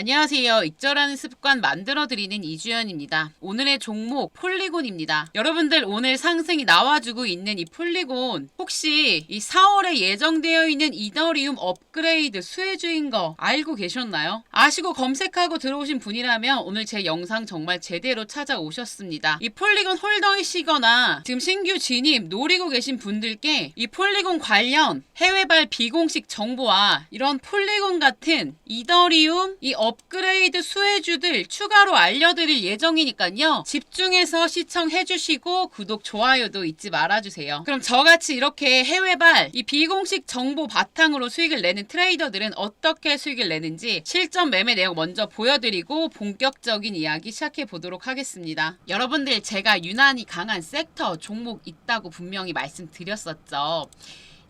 안녕하세요. 익절하는 습관 만들어드리는 이주연입니다. 오늘의 종목 폴리곤입니다. 여러분들 오늘 상승이 나와주고 있는 이 폴리곤 혹시 이 4월에 예정되어 있는 이더리움 업그레이드 수혜주인 거 알고 계셨나요? 아시고 검색하고 들어오신 분이라면 오늘 제 영상 정말 제대로 찾아오셨습니다. 이 폴리곤 홀더이시거나 지금 신규 진입 노리고 계신 분들께 이 폴리곤 관련 해외발 비공식 정보와 이런 폴리곤 같은 이더리움 이 업 그레이드 수혜주들 추가로 알려드릴 예정이니까요. 집중해서 시청해 주시고 구독, 좋아요도 잊지 말아주세요. 그럼 저같이 이렇게 해외발 이 비공식 정보 바탕으로 수익을 내는 트레이더들은 어떻게 수익을 내는지 실전 매매 내용 먼저 보여드리고 본격적인 이야기 시작해 보도록 하겠습니다. 여러분들 제가 유난히 강한 섹터 종목 있다고 분명히 말씀드렸었죠.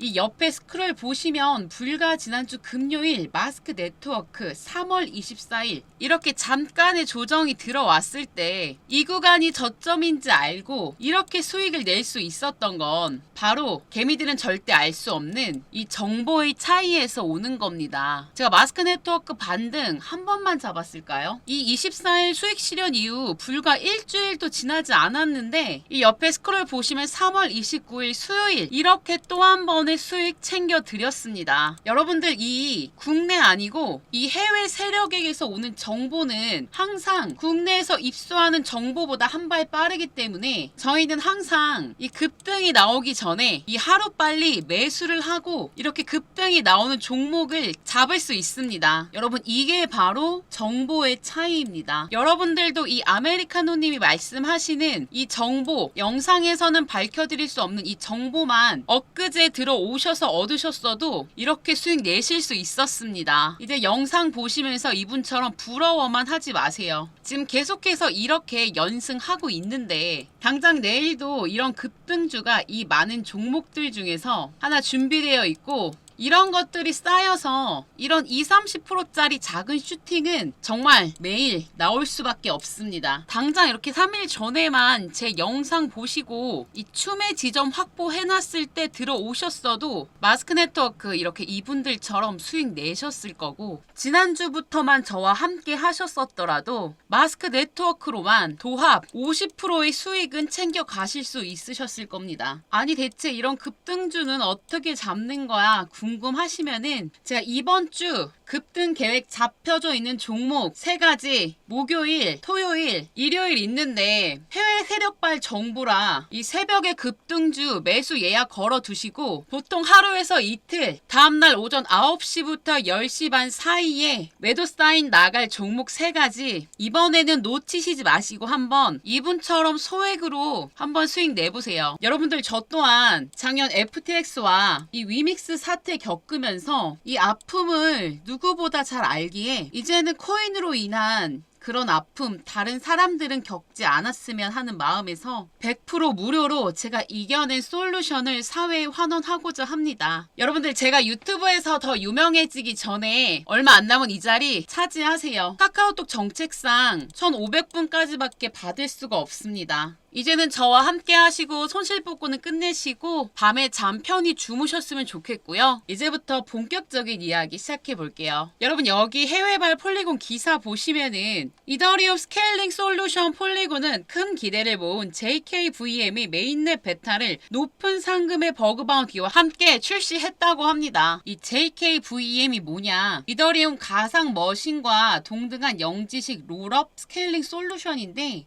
이 옆에 스크롤 보시면 불과 지난주 금요일 마스크 네트워크 3월 24일 이렇게 잠깐의 조정이 들어왔을 때 이 구간이 저점인지 알고 이렇게 수익을 낼 수 있었던 건 바로 개미들은 절대 알 수 없는 이 정보의 차이에서 오는 겁니다. 제가 마스크 네트워크 반등 한 번만 잡았을까요? 이 24일 수익 실현 이후 불과 일주일도 지나지 않았는데 이 옆에 스크롤 보시면 3월 29일 수요일 이렇게 또 한 번의 수익 챙겨 드렸습니다. 여러분들 이 국내 아니고 이 해외 세력에게서 오는 정보는 항상 국내에서 입수하는 정보보다 한 발 빠르기 때문에 저희는 항상 이 급등이 나오기 전에 이 하루 빨리 매수를 하고 이렇게 급등이 나오는 종목을 잡을 수 있습니다. 여러분 이게 바로 정보의 차이입니다. 여러분들도 이 아메리카노님이 말씀하시는 이 정보 영상에서는 밝혀드릴 수 없는 이 정보만 엊그제 들어 오셔서 얻으셨어도 이렇게 수익 내실 수 있었습니다. 이제 영상 보시면서 이분처럼 부러워만 하지 마세요. 지금 계속해서 이렇게 연승하고 있는데 당장 내일도 이런 급등주가 이 많은 종목들 중에서 하나 준비되어 있고 이런 것들이 쌓여서 이런 2, 30%짜리 작은 슈팅은 정말 매일 나올 수밖에 없습니다. 당장 이렇게 3일 전에만 제 영상 보시고 이 춤의 지점 확보해놨을 때 들어오셨어도 마스크 네트워크 이렇게 이분들처럼 수익 내셨을 거고 지난주부터만 저와 함께 하셨었더라도 마스크 네트워크로만 도합 50%의 수익은 챙겨 가실 수 있으셨을 겁니다. 아니 대체 이런 급등주는 어떻게 잡는 거야? 궁 금하시면은 제가 이번 주 급등 계획 잡혀져 있는 종목 세 가지. 목요일, 토요일, 일요일 있는데 해외 세력발 정보라. 이 새벽에 급등주 매수 예약 걸어 두시고 보통 하루에서 이틀 다음날 오전 9시부터 10시 반 사이에 매도 사인 나갈 종목 세 가지. 이번에는 놓치시지 마시고 한번 이분처럼 소액으로 한번 수익 내보세요. 여러분들 저 또한 작년 FTX와 이 위믹스 사태 겪으면서 이 아픔을 누 구보다 잘 알기에 이제는 코인으로 인한 그런 아픔 다른 사람들은 겪지 않았으면 하는 마음에서 100% 무료로 제가 이겨낸 솔루션을 사회에 환원하고자 합니다. 여러분들 제가 유튜브에서 더 유명해지기 전에 얼마 안 남은 이 자리 차지하세요. 카카오톡 정책상 1,500분까지밖에 받을 수가 없습니다. 이제는 저와 함께 하시고 손실 복구는 끝내시고 밤에 잠 편히 주무셨으면 좋겠고요. 이제부터 본격적인 이야기 시작해 볼게요. 여러분 여기 해외발 폴리곤 기사 보시면은 이더리움 스케일링 솔루션 폴리곤은 큰 기대를 모은 JKVM이 메인넷 베타를 높은 상금의 버그 바운티와 함께 출시했다고 합니다. 이 JKVM이 뭐냐? 이더리움 가상 머신과 동등한 영지식 롤업 스케일링 솔루션인데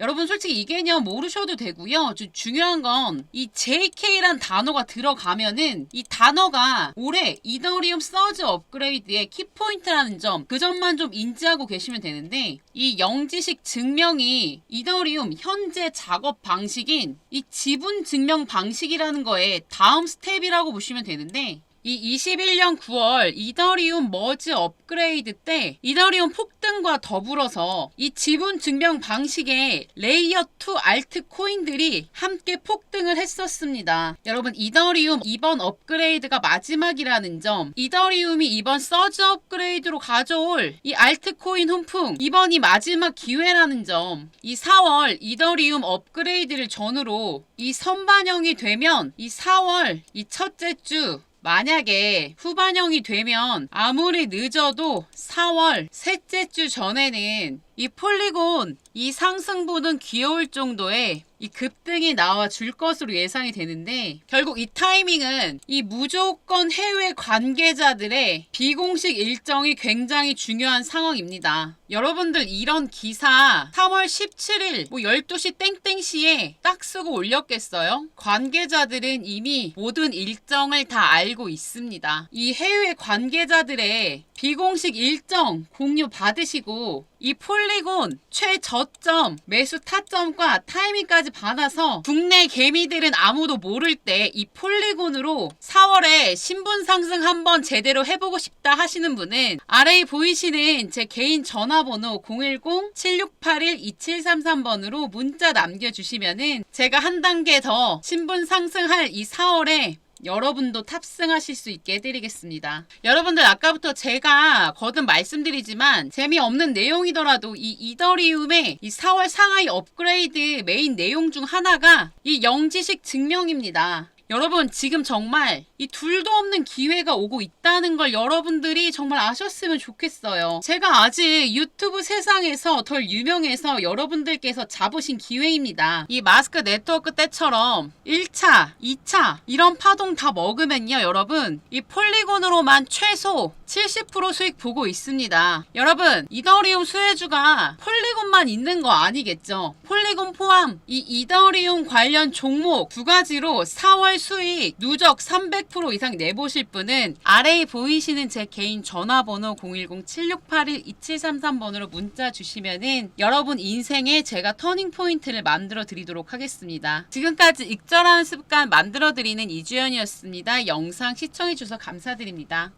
여러분 솔직히 이 개념 모르셔도 되고요. 좀 중요한 건 이 JK란 단어가 들어가면은 이 단어가 올해 이더리움 서즈 업그레이드의 키포인트라는 점, 그 점만 좀 인지하고 계시면 되는데 이 영지식 증명이 이더리움 현재 작업 방식인 이 지분 증명 방식이라는 거에 다음 스텝이라고 보시면 되는데 이 21년 9월 이더리움 머지 업그레이드 때 이더리움 폭등과 더불어서 이 지분 증명 방식의 레이어 2 알트 코인들이 함께 폭등을 했었습니다. 여러분 이더리움 이번 업그레이드가 마지막이라는 점, 이더리움이 이번 서즈 업그레이드로 가져올 이 알트 코인 훈풍 이번이 마지막 기회라는 점, 이 4월 이더리움 업그레이드를 전후로 이 선반영이 되면 이 4월 이 첫째 주 만약에 후반형이 되면 아무리 늦어도 4월 셋째 주 전에는 이 폴리곤 이 상승분은 귀여울 정도의 이 급등이 나와 줄 것으로 예상이 되는데 결국 이 타이밍은 이 무조건 해외 관계자들의 비공식 일정이 굉장히 중요한 상황입니다. 여러분들 이런 기사 3월 17일 뭐 12시 땡땡시에 딱 쓰고 올렸겠어요? 관계자들은 이미 모든 일정을 다 알고 있습니다. 이 해외 관계자들의 비공식 일정 공유 받으시고 이 폴리곤 최저점 매수 타점과 타이밍까지 받아서 국내 개미들은 아무도 모를 때 이 폴리곤으로 4월에 신분 상승 한번 제대로 해보고 싶다 하시는 분은 아래에 보이시는 제 개인 전화번호 010-7681-2733번으로 문자 남겨주시면은 제가 한 단계 더 신분 상승할 이 4월에 여러분도 탑승하실 수 있게 해드리겠습니다. 여러분들 아까부터 제가 거듭 말씀드리지만 재미없는 내용이더라도 이 이더리움의 이 4월 상하이 업그레이드 메인 내용 중 하나가 이 영지식 증명입니다. 여러분 지금 정말 이 둘도 없는 기회가 오고 있다는 걸 여러분들이 정말 아셨으면 좋겠어요. 제가 아직 유튜브 세상에서 덜 유명해서 여러분들께서 잡으신 기회입니다. 이 마스크 네트워크 때처럼 1차, 2차 이런 파동 다 먹으면요 여러분 이 폴리곤으로만 최소 70% 수익 보고 있습니다. 여러분 이더리움 수혜주가 폴리곤만 있는 거 아니겠죠? 폴리곤 포함 이 이더리움 관련 종목 두 가지로 4월 수익 누적 300% 이상 내보실 분은 아래에 보이시는 제 개인 전화번호 010-7681-2733번으로 문자 주시면은 여러분 인생에 제가 터닝 포인트를 만들어 드리도록 하겠습니다. 지금까지 익절하는 습관 만들어 드리는 이주연이었습니다. 영상 시청해 주셔서 감사드립니다.